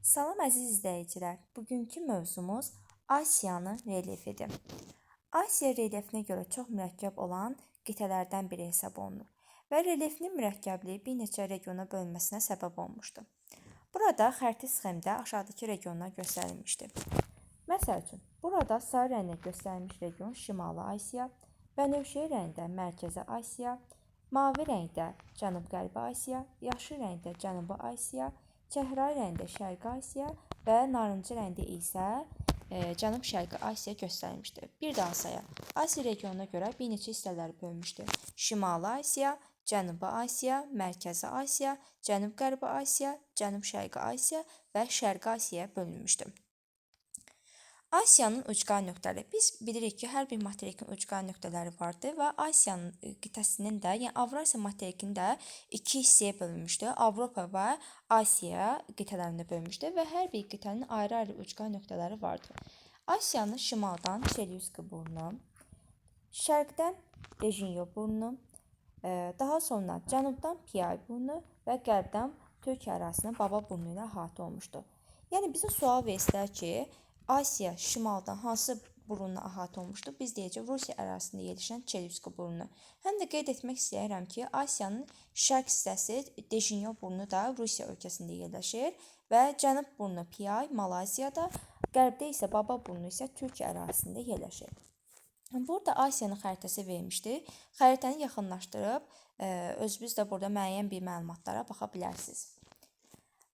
Salam əziz izləyicilər. Bugünkü mövzumuz Asiyanın relyefidir. Asiya relyefinə görə çox mürəkkəb olan qitələrdən biri hesab olunur və relyefinin mürəkkəbliyi bir neçə regiona bölünməsinə səbəb olmuşdur. Burada xəriti sxemdə aşağıdakı regionlar göstərilmişdir. Məsəl üçün, burada sarı rənglə göstərilmiş region Şimali Asiya, bənövşəyi rəngdə Mərkəzi Asiya, mavi rəngdə Cənub-Qərbi Asiya, yaşıl rəngdə Cənubi Asiya, çəhrayı rəngdə Şərqi Asiya və narıncı rəngdə isə e, Cənub-Şərqi Asiya göstərilmişdir. Bir daha sayaq. Asiya regionuna görə bir neçə hissələrə bölmüşdür. Şimali Asiya, Cənubi Asiya, Mərkəzi Asiya, Cənub-Qərbi Asiya, Cənub-Şərqi Asiya və Şərqi Asiyaya bölünmüşdür. Asiyanın ucqar nöqtələri. Biz bilirik ki, hər bir materikin ucqar nöqtələri vardır və Asiyanın e, qitəsinin də, yəni Avrasiya materikinin də iki hissəyə bölünmüşdür. Avropa və Asiya qitələrinə bölünmüşdür və hər bir qitənin ayrı-ayrı ucqar nöqtələri vardır. Asiyanın şimaldan Çelyuski burnu, şərqdən Dejinyo burnu, e, daha sonra cənubdan Piyay burnu və qərbdən Türkiyə ərazisindən Baba burnu ilə əhatə olmuşdur. Yəni bizə sual versələr ki, Asiya şimaldan hansı burunla əhatə olunmuşdur? Biz deyəcəyik Rusiya ərazisində yerləşən Çelyuski burnu. Həm də qeyd etmək istəyirəm ki, Asiyanın şərq hissəsi Dejinyo burnu da Rusiya ölkəsində yerləşir və cənub burnu Piyay Malayziyada, qərbdə isə Baba burnu isə Türkiyə ərazisində yerləşir. Burada Asiyanın xəritəsi verilmişdir. Xəritəni yaxınlaşdırıb e, özünüz də burada müəyyən bir məlumatlara baxa bilərsiniz.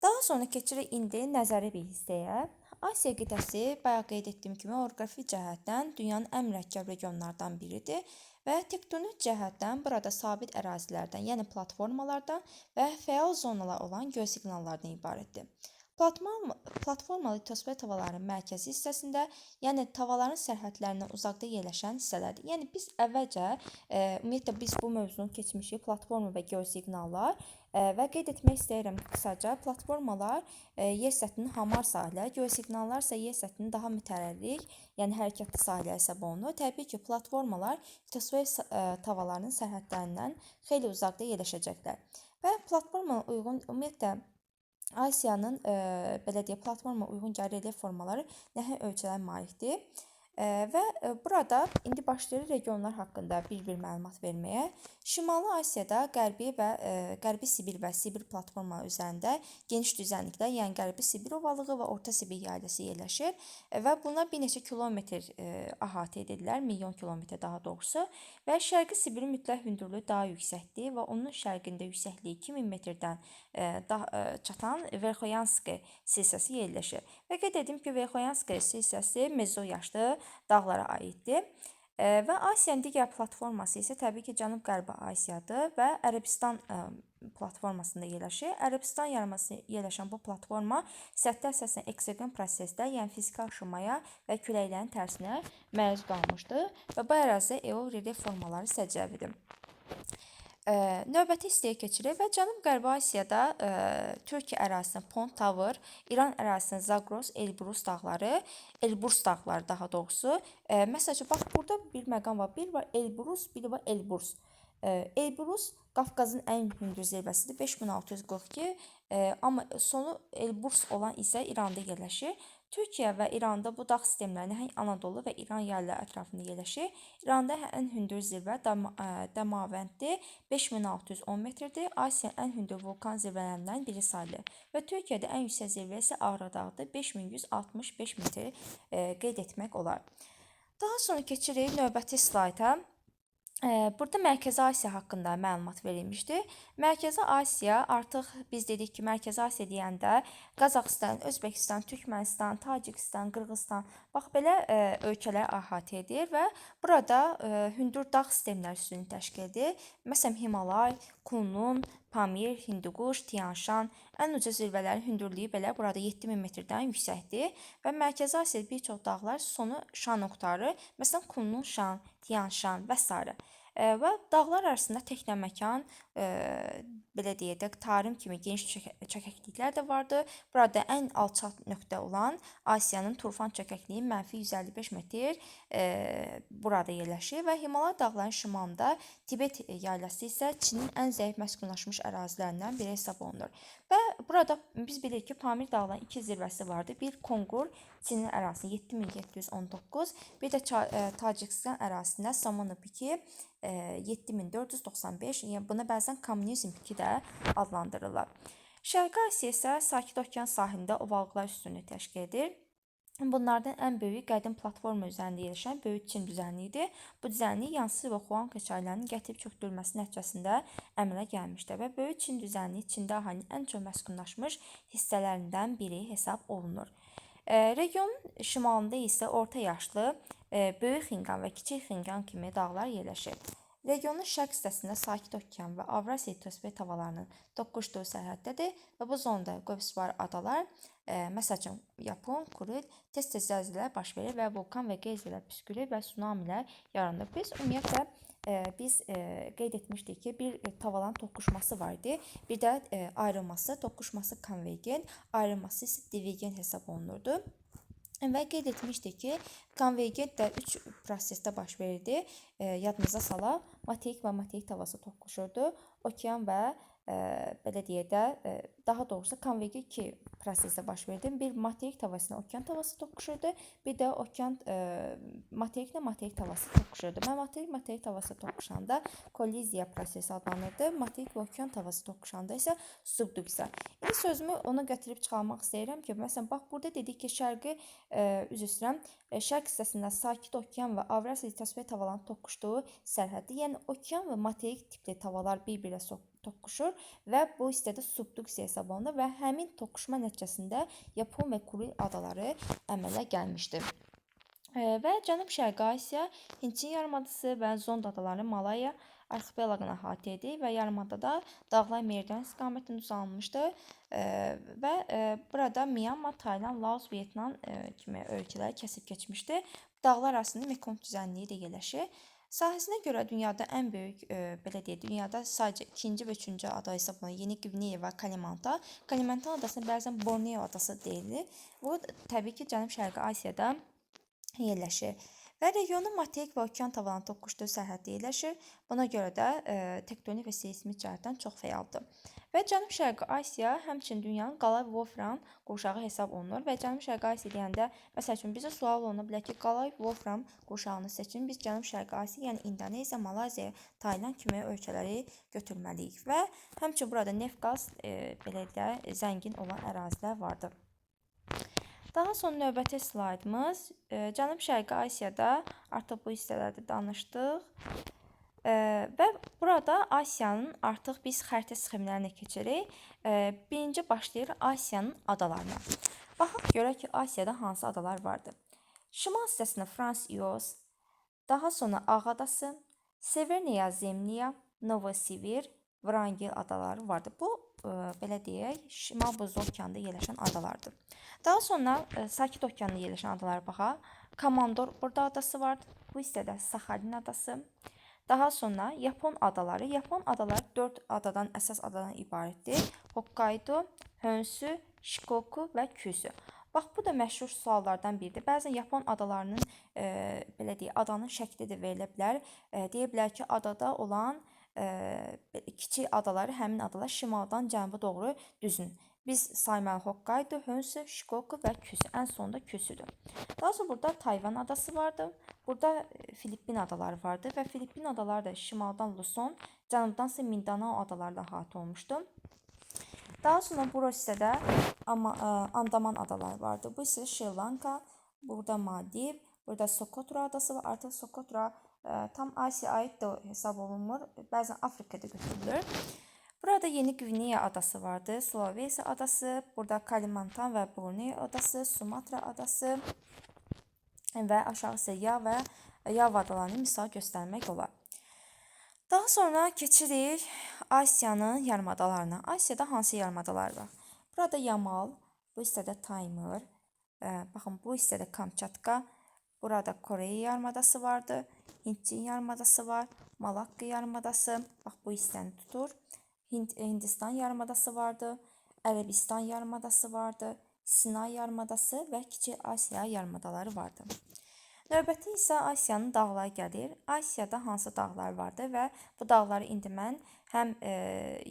Daha sonra keçirik indi nəzəri bir hissəyə. Asiya qitəsi bayaq qeyd etdiyim kimi orqoqrafi cəhətdən dünyanın ən mürəkkəb regionlardan biridir və tektonik cəhətdən burada sabit ərazilərdən, yəni platformalardan və fəal zonalar olan geosiqnallardan ibarətdir. Platform, platformalı litosfer tavalarının mərkəzi hissəsində, yəni tavaların sərhədlərindən uzaqda yerləşən hissələrdir. Yəni biz əvvəlcə e, ümumiyyətlə biz bu mövzunu keçmişik, platforma və geosiqnallar e, və qeyd etmək istəyirəm qısaca platformalar e, yer səthinin hamar sahələri, geosiqnallar isə yer səthinin daha mütərərrik, yəni hərəkətli sahələr hesab olunur. Təbii ki, platformalar litosfer e, tavalarının sərhədlərindən xeyli uzaqda yerləşəcəklər. Və platformaya uyğun ümumiyyətlə Asiyanın e, belə deyək, platforma uyğun gəlir relyef formaları nəhəng ölçülərə malikdir. Və burada indi başlayırıq regionlar haqqında bir-bir məlumat verməyə. Şimali Asiyada Qərbi və Qərbi Sibir və Sibir platformaları üzərində geniş düzənliklər, yəni Qərbi Sibir ovalığı və Orta Sibir yaylısı yerləşir və bunlar bir neçə kilometr əhatə edirlər, milyon kilometr daha doğrusu. Və Şərqi Sibirin mütləq hündürlüyü daha yüksəkdir və onun şərqində yüksəkliyi 2000 metrdən daha çatan Verxoyanski silsiləsi yerləşir. Və qeyd edim ki, Verxoyanski silsiləsi mezoyaşlı dağlara aiddir. Və Asiyanın digər platforması isə təbii ki, Cənub-Qərbi Asiyadır və Ərəbistan platformasında yerləşir. Ərəbistan yarımadasında yerləşən bu platforma səthdə əsasən eksogen prosesdə, yəni fiziki aşınmaya və küləklərin tərsinə məruz qalmışdır və bu ərazidə eol relyef formaları səciyyəvidir. Ə, növbəti hissəyə keçirik və Cənub-Qərbi Asiyada ə, Türkiyə ərazisində Pont Tower, İran ərazisində Zagros, Elbrus dağları, Elbrus dağları daha doğrusu. Ə, məsəl üçün bax burada bir məqam var. Bir var Elbrus, bir var Elbrus. Ə, Elbrus Qafqazın ən hündür zirvəsidir 5642, ə, amma sonu Elbrus olan isə İranda yerləşir. Türkiyə və İranda bu dağ sistemləri nəhəng Anadolu və İran yaylaları ətrafında yerləşir. İranda ən hündür zirvə Damavənddir, 5610 metrdir. Asiyanın ən hündür vulkan zirvələrindən biri sayılır. Və Türkiyədə ən yüksək zirvə isə Ağrı dağıdır, 5165 metr e, qeyd etmək olar. Daha sonra keçirik növbəti slayda. Burada Mərkəzi Asiya haqqında məlumat verilmişdi. Mərkəzi Asiya artıq biz dedik ki, Mərkəzi Asiya deyəndə Qazaxıstan, Özbəkistan, Türkmənistan, Tacikistan, Qırğızstan, bax belə ə, ölkələr əhatə edir və burada ə, hündür dağ sistemləri üstünlüyünü təşkil edir. Məsələn, Himalay, Kunlun, Pamir, Hindukuş, Tianshan, ən uca zirvələrin hündürlüyü belə burada 7000 metrdən yüksəkdir və Mərkəzi Asiyada bir çox dağlar sonu şan nöqtarı, məsələn, Kunlun şan, Tianshan və s. Və dağlar arasında təknəməkan, belə deyək tarım kimi geniş çökəkliklər də vardı. Burada ən alçaq nöqtə olan Asiyanın Turfan çökəkliyi mənfi 155 metr burada yerləşir və Himalay dağlarının şimalında Tibet yaylası isə Çinin ən zəif məskunlaşmış ərazilərindən biri hesab olunur. Və burada biz bilirik ki, Pamir dağlarının iki zirvəsi vardı. Bir Kongur Çinin ərazisində 7719, bir də e, Tacikistan ərazisində Samanı piki e, 7495, yəni buna bəzən kommunizm piki də adlandırırlar. Şərqi Asiya isə Sakit Okean sahilində ovalıqlar üstünlüyü təşkil edir. Bunlardan ən böyüyü qədim platforma üzərində yerləşən Böyük Çin düzənliyidir. Bu düzənlik Yansi və Huanghe çaylarının gətirib çökdürülməsi nəticəsində əmələ gəlmişdir və Böyük Çin düzənliyi Çində əhalinin ən çox məskunlaşmış hissələrindən biri hesab olunur. Regionun şimalında isə orta yaşlı e, Böyük Xinqan və Kiçik Xinqan kimi dağlar yerləşir. Regionun şərq hissəsində Sakit Okean və Avrasiya litosfer havalarının toqquşduğu sərhəddədir və bu zonda qövsvar adalar, e, məsəl üçün Yapon, Kuril tez-tez zəlzələlər baş verir və vulkan və geyzerlər püskürür və tsunamilər yaranır. Biz ümumiyyətlə e, biz e, qeyd etmişdik ki, bir e, tavalan toqquşması var idi. Bir də e, ayrılması, toqquşması konvergen, ayrılması isə divergen hesab olunurdu. Və qeyd etmişdik ki, konvergent də 3 prosesdə baş verirdi. E, yadınıza salaq, materik və materik tavası toqquşurdu. Okean və e, belə deyək də, e, daha doğrusu konvergent 2 prosesdə baş verirdi. Bir materik tavasına okean tavası toqquşurdu, bir də okean e, materiklə materik tavası toqquşurdu. Və materik materik tavası toqquşanda kolliziya prosesi adlanırdı. Materik və okean tavası toqquşanda isə subduksiya. İndi sözümü ona gətirib çıxarmaq istəyirəm ki, məsələn, bax burada dedik ki, şərqi e, üzr istəyirəm, e, şərq hissəsində Sakit Okean və Avrasiya litosfer tavalarının toqquşduğu sərhəddir. Yəni okean və materik tipli tavalar bir-birə so- toqquşur və bu hissədə subduksiya hesab olunur və həmin toqquşma nəticəsində Yapon və Kuril adaları əmələ gəlmişdir. Və Cənub-Şərqi Asiya, Hindçin yarımadası və Zond adalarını Malaya arxipelaqına əhatə edir və yarımadada dağlar meridian istiqamətində uzanmışdır. Və burada Myanmar, Tayland, Laos, Vyetnam kimi ölkələri kəsib keçmişdir. Dağlar arasında Mekong düzənliyi də yerləşir. Sahəsinə görə dünyada ən böyük, e, belə deyək, dünyada sadəcə ikinci və üçüncü ada hesab olunan Yeni Qvineya və Kalimantan. Kalimantan adasına bəzən Borneo adası deyilir. Bu təbii ki, Cənub-Şərqi Asiyada yerləşir. Və regionun materik və okean tavanı toqquşduğu sərhəddə yerləşir. Buna görə də e, tektonik və seismik cəhətdən çox fəaldır. Və Cənub-Şərqi Asiya həmçinin dünyanın qala Wolfram qurşağı hesab olunur və Cənub-Şərqi Asiya deyəndə məsəl üçün bizə sual oluna bilər ki, qalay Wolfram qurşağını seçin. Biz Cənub-Şərqi Asiya, yəni İndoneziya, Malayziya, Tayland kimi ölkələri götürməliyik və həmçinin burada neft, qaz e, belə də zəngin olan ərazilər vardır. Daha sonra növbəti slaydımız e, Cənub-Şərqi Asiyada artıq bu hissələrdə danışdıq. Burada Asiyanın artıq biz xəritə sxemlərinə keçirik. Birinci başlayır Asiyanın adalarına. Baxaq görək ki, Asiyada hansı adalar vardır. Şimal hissəsində Frans İos, daha sonra Ağ adası, Severnaya Zemliya, Novosibir, Vrangel adaları vardır. Bu e, belə deyək, Şimal Buzlu okeanında yerləşən adalardır. Daha sonra e, Sakit okeanında yerləşən adalara baxaq. Komandor burada adası vardır. Bu hissədə Saxalin adası. Daha sonra Yapon adaları. Yapon adaları 4 adadan, əsas adadan ibarətdir. Hokkaido, Honshu, Shikoku və Kyushu. Bax bu da məşhur suallardan biridir. Bəzən Yapon adalarının e, belə deyək, adanın şəkli də verilə bilər. E, deyə bilər ki, adada olan e, kiçik adaları həmin adalar şimaldan cənuba doğru düzün. Biz saymalı Hokkaido, Honshu, Shikoku və Kyushu. Ən sonda Kyushudur. Daha sonra burada Tayvan adası vardı. Burada e, Filippin adaları vardı və Filippin adaları da şimaldan Luzon, cənubdan isə Mindanao adalarla əhatə olmuşdu. Daha sonra bu hissədə ama, e, Andaman adaları vardı. Bu isə Şri Lanka, burada Maldiv, burada Sokotra adası var. Artıq Sokotra e, tam Asiya ait də hesab olunmur. Bəzən Afrikada götürülür. Burada Yeni Gvineya adası vardı, Sulawesi adası, burada Kalimantan və Borneo adası, Sumatra adası və aşağı Yava və Yava adalarını misal göstərmək olar. Daha sonra keçirik Asiyanın yarımadalarına. Asiyada hansı yarımadalar var? Burada Yamal, bu hissədə Taymır, e, baxın bu hissədə Kamçatka, Burada Kore yarımadası vardı. Hint-Çin yarımadası var. Malakka yarımadası. Bax bu hissəni tutur. Hind Hindistan yarımadası vardı. Ərəbistan yarımadası vardı. Sinay yarımadası və Kiçik Asiya yarımadaları vardı. Növbəti isə Asiyanın dağları gəlir. Asiyada hansı dağlar vardı və bu dağları indi mən həm e,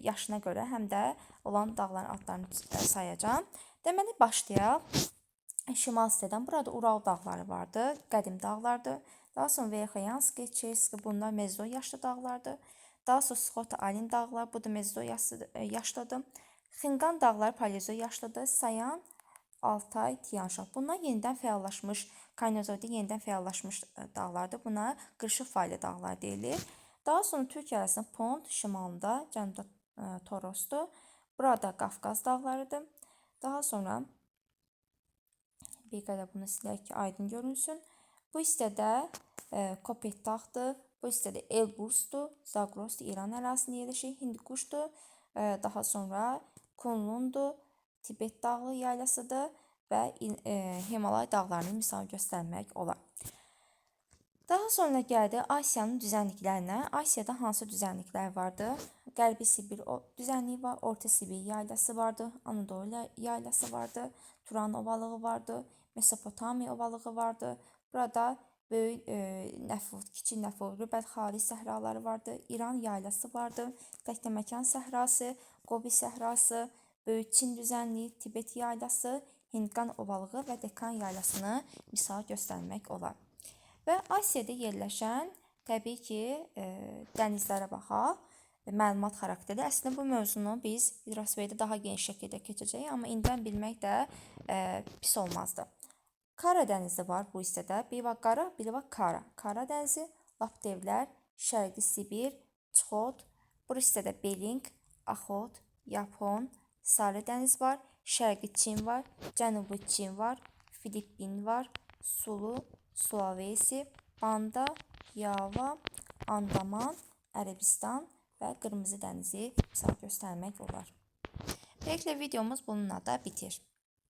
yaşına görə, həm də olan dağların adlarını e, sayacağam. Deməli başlayaq. Şimal Asiya'dan burada Ural dağları vardı. Qədim dağlardır. Daha sonra Verkhoyanski, Cheyski bunlar Mezo yaşlı dağlardır. Daha sonra Skota Alin dağlar, bu da Mezo yaşlı, e. Xingan dağları Paleozo yaşlıdır. Sayan, Altay, Tianşan. Bunlar yenidən fəallaşmış, Kaynozoyda yenidən fəallaşmış e, dağlardır. Buna qırışıq faylı dağlar deyilir. Daha sonra Türkiyə arasında Pont, şimalında, cənubda e, Torosdur. Burada Qafqaz dağlarıdır. Daha sonra bir qədər bunu silək ki, aydın görünsün. Bu hissədə e, Kopet dağdır. Bu hissədə Elburusdur, Zagrosdur, İran ərazisində yerləşir. Hindikuşdur. E, daha sonra Kunlundur, Tibet dağlı yaylasıdır və e, Himalay dağlarını misal göstərmək olar. Daha sonra gəldi Asiyanın düzənliklərinə. Asiyada hansı düzənliklər vardı? Qərbi Sibir düzənliyi var, Orta Sibir yaylası vardı, Anadolu yaylası vardı, Turan ovalığı vardı, Mesopotamiya ovalığı vardı. Burada böyük e, Nəfud, kiçik Nəfud, Rübət Xali səhraları vardı, İran yaylası vardı, Təkləməkan səhrası, Qobi səhrası, Böyük Çin düzənliyi, Tibet yaylası, Hindqan ovalığı və Dekan yaylasını misal göstərmək olar. Və Asiyada yerləşən təbii ki, e, dənizlərə baxaq. E, Məlumat xarakterli. Əslində bu mövzunu biz Hidrosferdə daha geniş şəkildə keçəcəyik, amma indidən bilmək də e, pis olmazdı. Kara dənizi var bu hissədə. Biri var qara, biri var kara. Kara dənizi, lap devlər, Şərqi Sibir, Çxot. Bu hissədə Beling, Axot, Yapon, Sarı dəniz var, Şərqi Çin var, Cənubi Çin var, Filippin var, Sulu, Sulawesi, Banda, Yava, Andaman, Ərəbistan və Qırmızı dənizi misal göstərmək olar. Beləliklə videomuz bununla da bitir.